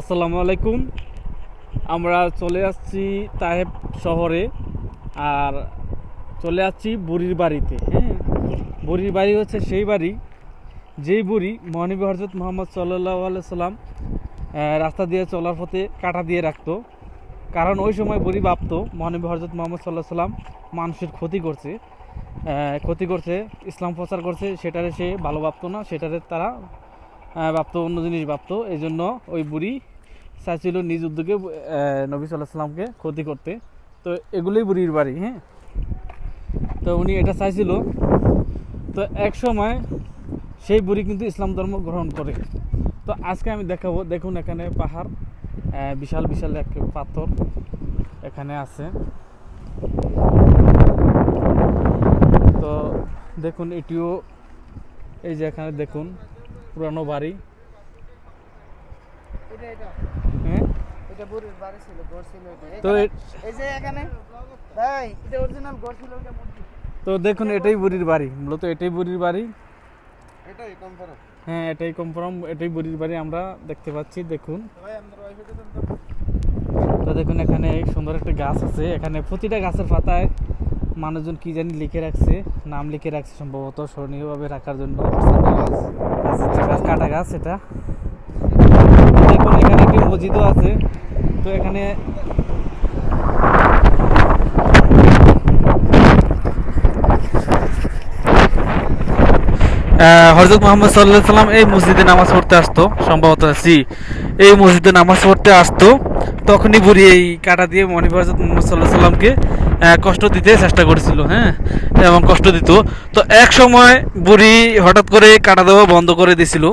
আসসালামু আলাইকুম। আমরা চলে আসছি তাহেব শহরে আর চলে আসছি বুড়ির বাড়িতে হ্যাঁ? বুড়ির বাড়ি হচ্ছে সেই বাড়ি, যেই বুড়ি মহানবী হজরত মোহাম্মদ সাল্লাহ সাল্লাম রাস্তা দিয়ে চলার পথে কাটা দিয়ে রাখতো। কারণ ওই সময় বুড়ি ভাবতো মহানবী হজরত মোহাম্মদ সাল্লাহ সাল্লাম মানুষের ক্ষতি করছে ক্ষতি করছে, ইসলাম প্রচার করছে, সেটারে সে ভালো ভাবতো না, সেটারে তারা ভাবতো, অন্য জিনিস ভাবতো। এই জন্য ওই বুড়ি চাইছিল নিজ উদ্যোগে নবী সাল্লাহ ক্ষতি করতে। তো এগুলোই বুড়ির বাড়ি হ্যাঁ? তো উনি এটা চাইছিল। তো এক সময় সেই বুড়ি কিন্তু ইসলাম ধর্ম গ্রহণ করে। তো আজকে আমি দেখাবো, দেখুন এখানে পাহাড় বিশাল বিশাল এক পাথর এখানে আছে। তো দেখুন, এটিও এই যে এখানে দেখুন। পুরানো বাড়ি। এটা এটা। হ্যাঁ? এটা বুড়ির বাড়ি ছিল ঘর ছিল এটা। তো এখানে- এ- এই যে এখানে ভাই এটা অরিজিনাল ঘর ছিল এটা মসজিদ তো দেখুন এটাই বুড়ির বাড়ি। মূলত এটাই বুড়ির বাড়ি। হ্যাঁ এটাই কনফার্ম এটাই বুড়ির বাড়ি আমরা দেখতে পাচ্ছি দেখুন। তো দেখুন এখানে সুন্দর একটা গাছ আছে। এখানে প্রতিটা গাছের পাতায় মানুষজন কি জানি লিখে রাখছে, নাম লিখে রাখছে সম্ভবত, স্মরণীয়ভাবে রাখার জন্য। কাটা গাছ এটা। এখানে একটি মসজিদও আছে। তো এখানে হজরত মোহাম্মদ সাল্লাহ সাল্লাম এই মসজিদে নামাজ পড়তে আসতো, সম্ভবত, জি। এই মসজিদে নামাজ পড়তে আসতো, তখনই বুড়ি এই কাটা দিয়ে মনিব হজরত মোহাম্মদ সাল্লাহ সাল্লামকে কষ্ট দিতে চেষ্টা করেছিল হ্যাঁ? এবং কষ্ট দিত। তো এক সময় বুড়ি হঠাৎ করে কাটা দেওয়া বন্ধ করে দিয়েছিল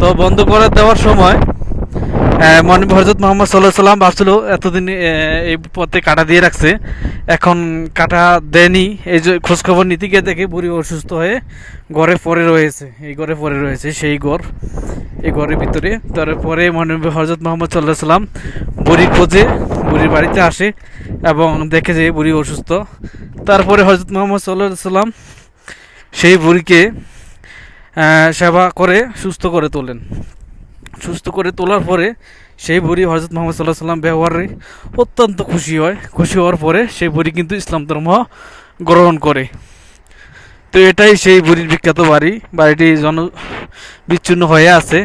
তো বন্ধ করে দেওয়ার সময় মনিব হজরত মোহাম্মদ সাল্লাহ সাল্লাম ভাবছিল, এতদিন এই পথে কাটা দিয়ে রাখছে। এখন কাটা দেয়নি। এই যে খোঁজখবর নিতে গিয়ে দেখে বুড়ি অসুস্থ হয়ে ঘরে পড়ে রয়েছে। এই ঘরে পড়ে রয়েছে, সেই ঘর। এই ঘরের ভিতরে। তারপরে মহানবী হজরত মোহাম্মদ সাল্লাহ সাল্লাম বুড়ি খোঁজে বুড়ির বাড়িতে আসে এবং দেখে যে বুড়ি অসুস্থ। তারপরে হজরত মোহাম্মদ সাল্লাহ সাল্লাম সেই বুড়িকে সেবা করে সুস্থ করে তোলেন। সুস্থ করে তোলার পরে সেই বুড়ি হজরত মোহাম্মদ সাল্লাহ সাল্লাম ব্যবহারে অত্যন্ত খুশি হয়। খুশি হওয়ার পরে সেই বুড়ি কিন্তু ইসলাম ধর্ম গ্রহণ করে। তো এটাই সেই বুড়ির বিখ্যাত বাড়ি। বাড়িটি জন, বিচ্ছিন্ন হয়ে আছে।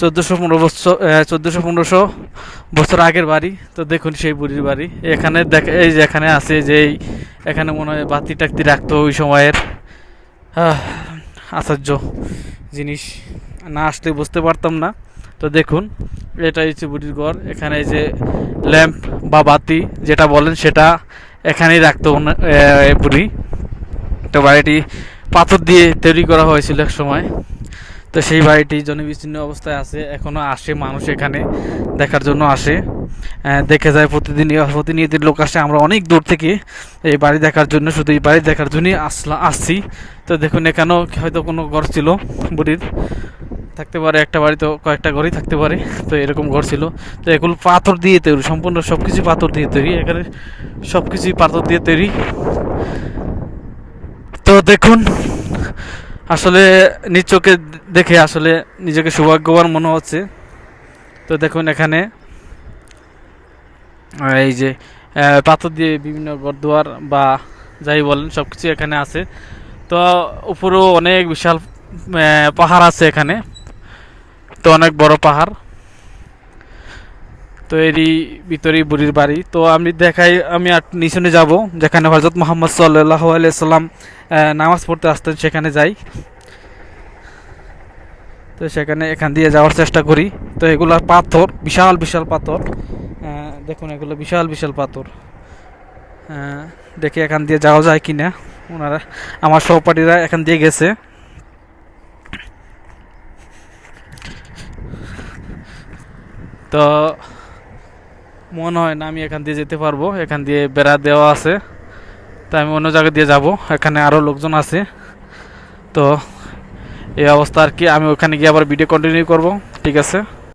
চোদ্দোশো পনেরো বছর চোদ্দোশো পনেরোশো বছর আগের বাড়ি। তো দেখুন সেই বুড়ির বাড়ি। এখানে দেখ এই যে এখানে আছে যে এখানে মনে হয় বাতি টাকতি রাখতো ওই সময়ের আশ্চর্য জিনিস। না আসলে বুঝতে পারতাম না। তো দেখুন, এটাই হচ্ছে বুড়ির ঘর। এখানে যে ল্যাম্প বা বাতি যেটা বলেন সেটা এখানেই রাখতো বুড়ি। তো বাড়িটি পাথর দিয়ে তৈরি করা হয়েছিল এক সময়। তো সেই বাড়িটি জনবিচ্ছিন্ন অবস্থায় আছে, এখনও আসে, মানুষ এখানে দেখার জন্য আসে। দেখে যায় প্রতিদিন প্রতিনিয়ত লোক আসে, আমরা অনেক দূর থেকে এই বাড়ি দেখার জন্য, শুধু এই বাড়ি দেখার জন্যই আসলা আসছি। তো দেখুন, এখানেও হয়তো কোনো ঘর ছিল, বুড়ির। থাকতে পারে একটা বাড়ি তো কয়েকটা ঘরই থাকতে পারে, তো এরকম ঘর ছিল। তো এগুলো পাথর দিয়ে তৈরি, সম্পূর্ণ সব কিছু পাথর দিয়ে তৈরি, এখানে সব কিছুই পাথর দিয়ে তৈরি। তো দেখুন আসলে নিজ চোখে দেখে আসলে নিজেকে সৌভাগ্যবান মনে হচ্ছে। তো দেখুন এখানে এই যে পাথর দিয়ে বিভিন্ন ঘরদুয়ার বা যাই বলেন সব কিছু এখানে আছে। তো উপরেও অনেক বিশাল পাহাড় আছে এখানে। তো অনেক বড় পাহাড়। তো এরই ভিতরেই বুড়ির বাড়ি। তো আমি দেখাই, আমি আর নিচনে যাব, যেখানে হজরত মোহাম্মদ সাল্লাহ আলাইসাল্লাম নামাজ পড়তে আসতেন, সেখানে যাই। তো সেখানে এখান দিয়ে যাওয়ার চেষ্টা করি। তো এগুলো পাথর, বিশাল বিশাল পাথর। দেখুন, এগুলো বিশাল বিশাল পাথর। দেখি এখান দিয়ে যাওয়া যায় কি না ওনারা, আমার সহপাঠীরা এখান দিয়ে গেছে। তো মনে হয় না আমি এখান দিয়ে যেতে পারব। এখান দিয়ে বেড়া দেওয়া আছে। তাই আমি অন্য জায়গা দিয়ে যাব। এখানে আরও লোকজন আছে। তো এই অবস্থা আর কি। আমি ওখানে গিয়ে আবার ভিডিও কন্টিনিউ করব। ঠিক আছে?